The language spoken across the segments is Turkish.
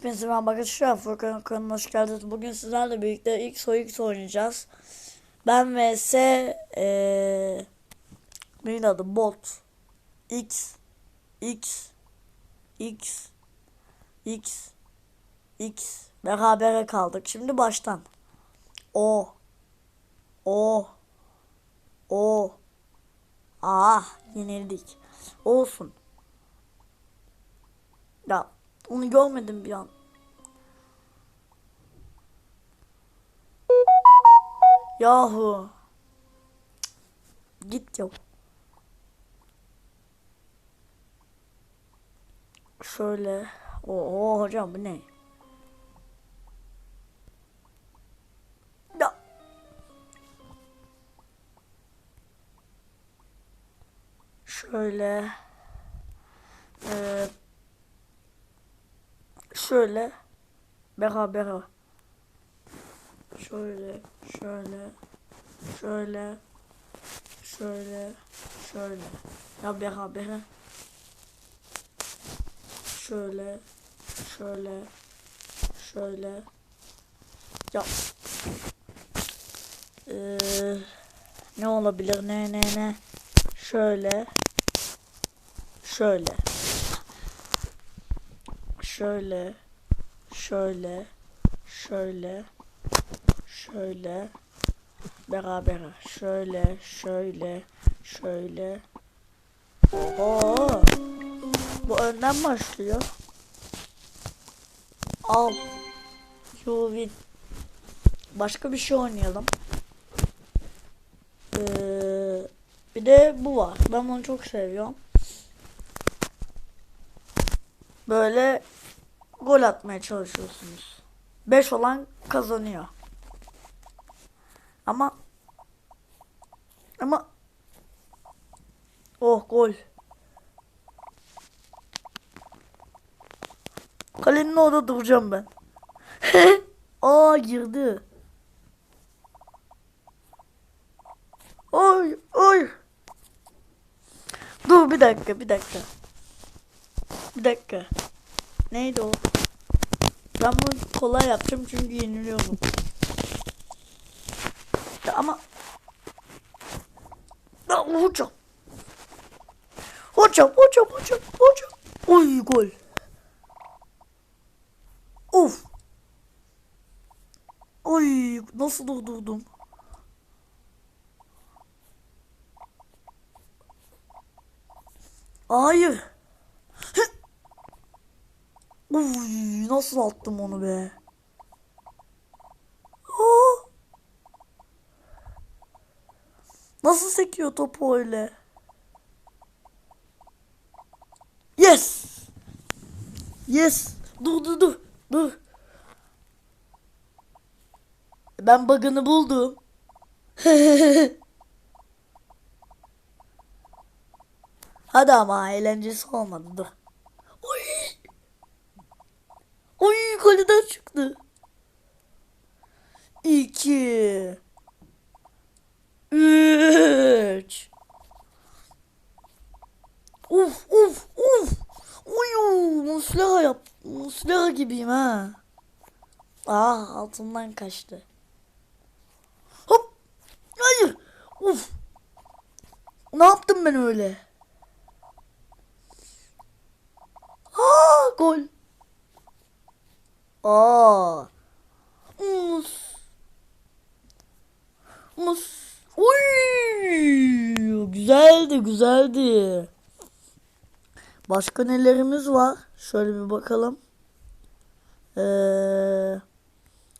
Hepinize merhaba arkadaşlar. Furkan kanalına hoş geldiniz. Bugün sizlerle birlikte o X oynayacağız. Ben vs eee neydi adı? Bot. X X X X X berabere kaldık. Şimdi baştan. O O O Ah yenildik. Olsun. Onu görmedim bir an. Yahu. Cık, Git ya. Şöyle. Oo hocam bu ne? Şöyle. Ee, şöyle. Beraber şöyle şöyle şöyle şöyle şöyle. Ya beraber şöyle şöyle şöyle. Ya. Ee, ne olabilir? Ne ne ne? Şöyle şöyle şöyle şöyle şöyle şöyle beraber şöyle şöyle şöyle. Oho! Bu önden başlıyor? Al. You win. Başka bir şey oynayalım. Ee, bir de bu var. Ben bunu çok seviyorum. Böyle gol atmaya çalışıyorsunuz. 5 olan kazanıyor. Ama ama oh gol. Kalenin orada duracağım ben. Aa girdi. Oy oy. Dur bir dakika bir dakika. Bir dakika. Neydi o? Ben bunu kolay yapacağım çünkü yeniliyorum. Ya ama ya hocam. Hocam, hocam, hocam, hocam. Oy gol. Of. Oy nasıl durdurdum? Hayır. Uy, nasıl attım onu be? Aa! Nasıl sekiyor topu öyle? Yes! Yes! Dur dur dur. Dur. Ben bug'ını buldum. Hadi ama eğlencesi olmadı dur. Oy! Oy kaleden çıktı. İki. Üç. Uf uf uf. Uyu muslaha yap. Muslaha gibiyim ha. Ah altından kaçtı. Hop. Hayır. Uf. Ne yaptım ben öyle? Aa gol. Aa. Mus. Mus. Uy. Güzeldi, güzeldi. Başka nelerimiz var? Şöyle bir bakalım. Ee,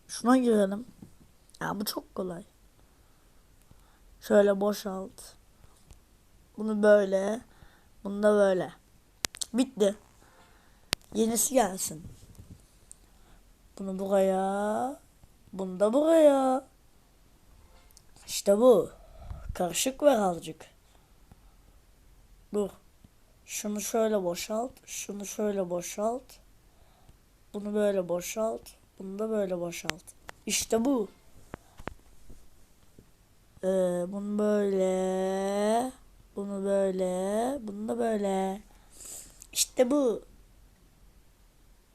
şuna girelim. Ya bu çok kolay. Şöyle boşalt. Bunu böyle. Bunu da böyle. Bitti. Yenisi gelsin. Bunu buraya. Bunu da buraya. İşte bu. Karışık ver azıcık. Dur. Şunu şöyle boşalt. Şunu şöyle boşalt. Bunu böyle boşalt. Bunu da böyle boşalt. İşte bu. Ee, bunu böyle. Bunu böyle. Bunu da böyle. İşte bu.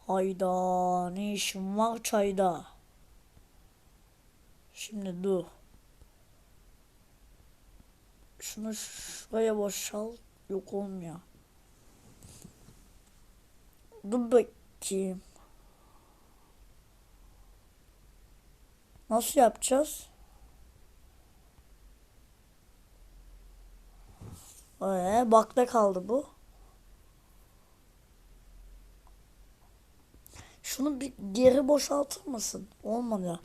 Hayda ne işim var çayda. Şimdi dur. Şunu şuraya boşal. Yok olmuyor. Dur bakayım. Nasıl yapacağız? Ee, bakta kaldı bu. Şunu bir geri boşaltır mısın? Olmadı.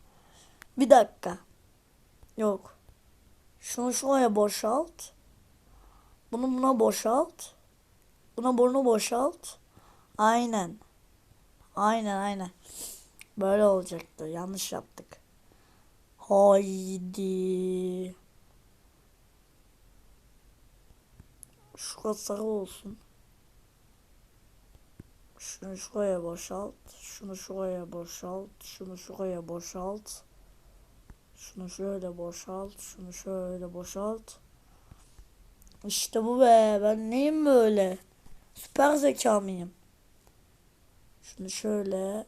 Bir dakika. Yok. Şunu şuraya boşalt. Bunu buna boşalt. Buna bunu boşalt. Aynen. Aynen aynen. Böyle olacaktı. Yanlış yaptık. Haydi. Şurası sarı olsun. Şunu şuraya boşalt. Şunu şuraya boşalt. Şunu şuraya boşalt. Şunu şöyle boşalt. Şunu şöyle boşalt. İşte bu be. Ben neyim böyle? Süper zeka mıyım? Şunu şöyle.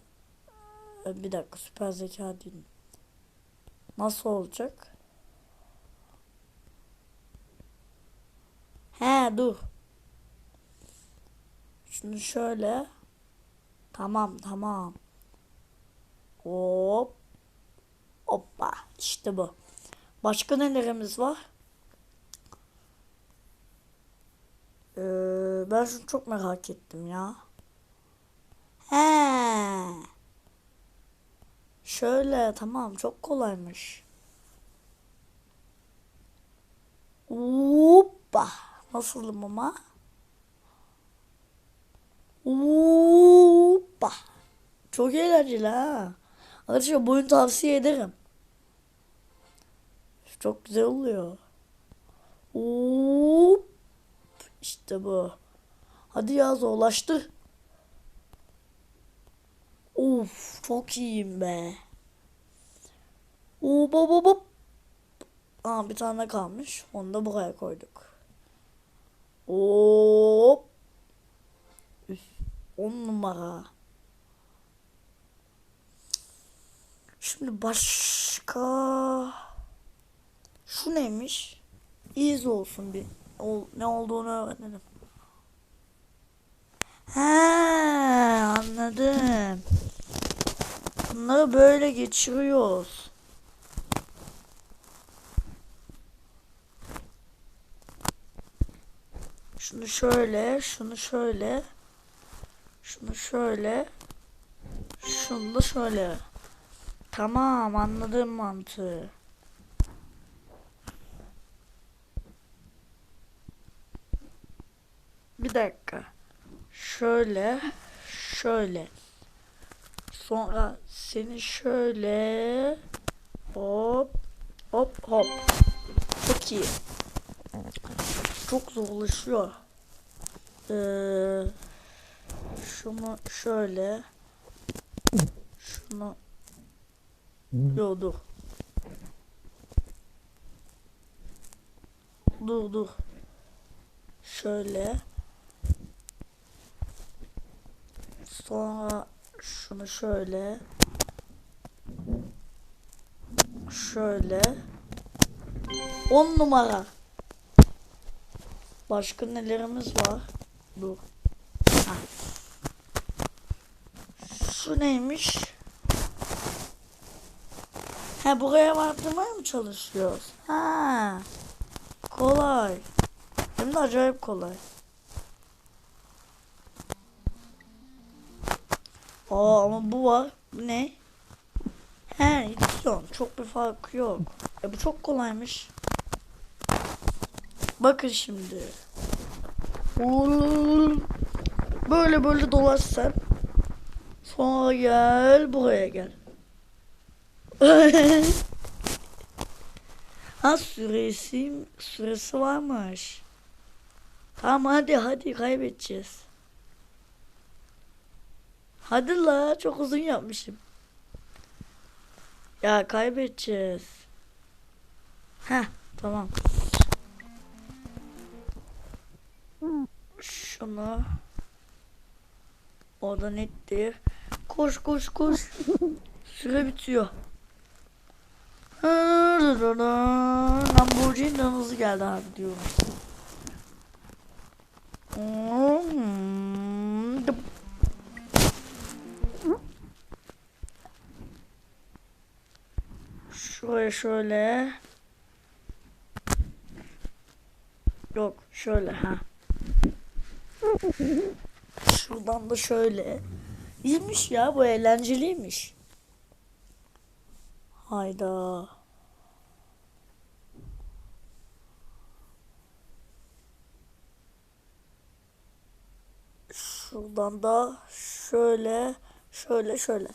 E, Bir dakika süper zeka değil. Nasıl olacak? He dur. Şunu şöyle. Tamam tamam. Hop. Hoppa. İşte bu. Başka nelerimiz var? Ee, ben şunu çok merak ettim ya. He. Şöyle tamam çok kolaymış. Hoppa. Nasılım ama? Hoppa. Çok eğlenceli ha. Arkadaşlar bu oyunu tavsiye ederim. Çok güzel oluyor. Hop. İşte bu. Hadi ya zorlaştı. Of çok iyiyim be. Hop hop hop. Aa bir tane kalmış. Onu da buraya koyduk. 10 numara. Şimdi başka şu neymiş? İz olsun bir. Ol, ne olduğunu öğrenelim. He anladım. Bunları böyle geçiriyoruz. Şunu şöyle, şunu şöyle şunu şöyle, şunu da şöyle. Tamam anladım mantığı. Bir dakika. Şöyle, şöyle. Sonra seni şöyle hop hop hop. Çok iyi. Çok zorlaşıyor. Ee, şunu şöyle şunu Yo dur. Dur dur. Şöyle. Sonra şunu şöyle. Şöyle. 10 numara. Başka nelerimiz var? Dur. Ha. Şu neymiş? Ha buraya vardırmaya mı çalışıyoruz? Ha. Kolay. Hem de acayip kolay. Aa ama bu var. Bu ne? He itiyon. Çok bir farkı yok. E bu çok kolaymış. Bakın şimdi. Böyle böyle dolaş sen. Sonra gel buraya gel. ha süresi süresi varmış. Tamam hadi hadi kaybedeceğiz. Hadi la çok uzun yapmışım. Ya kaybedeceğiz. Heh tamam. Şunu. O da nettir. Koş koş koş. Süre bitiyor. Lamborghini hızlı geldi abi diyorum. Şuraya şöyle. Yok şöyle ha. Şuradan da şöyle. İyiymiş ya bu eğlenceliymiş. Hayda. Şuradan da şöyle şöyle şöyle.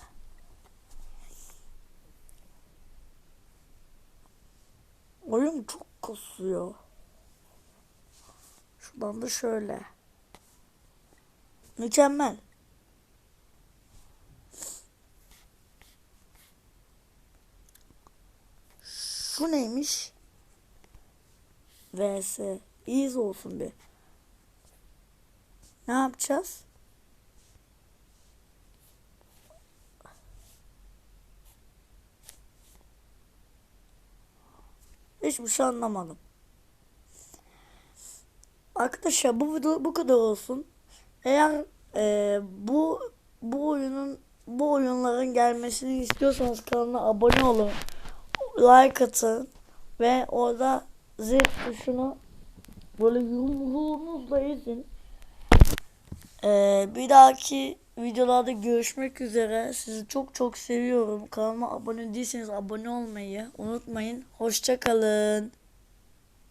Oyun çok kasıyor. Şuradan da şöyle. Mükemmel. Şu neymiş? VS. İyiz olsun bir. Ne yapacağız? Hiçbir şey anlamadım. Arkadaşlar bu video bu kadar olsun. Eğer e, bu bu oyunun bu oyunların gelmesini istiyorsanız kanala abone olun. Like atın ve orada zil tuşunu böyle yumruğunuzla ezin. E, bir dahaki videolarda görüşmek üzere. Sizi çok çok seviyorum. Kanalıma abone değilseniz abone olmayı unutmayın. Hoşça kalın.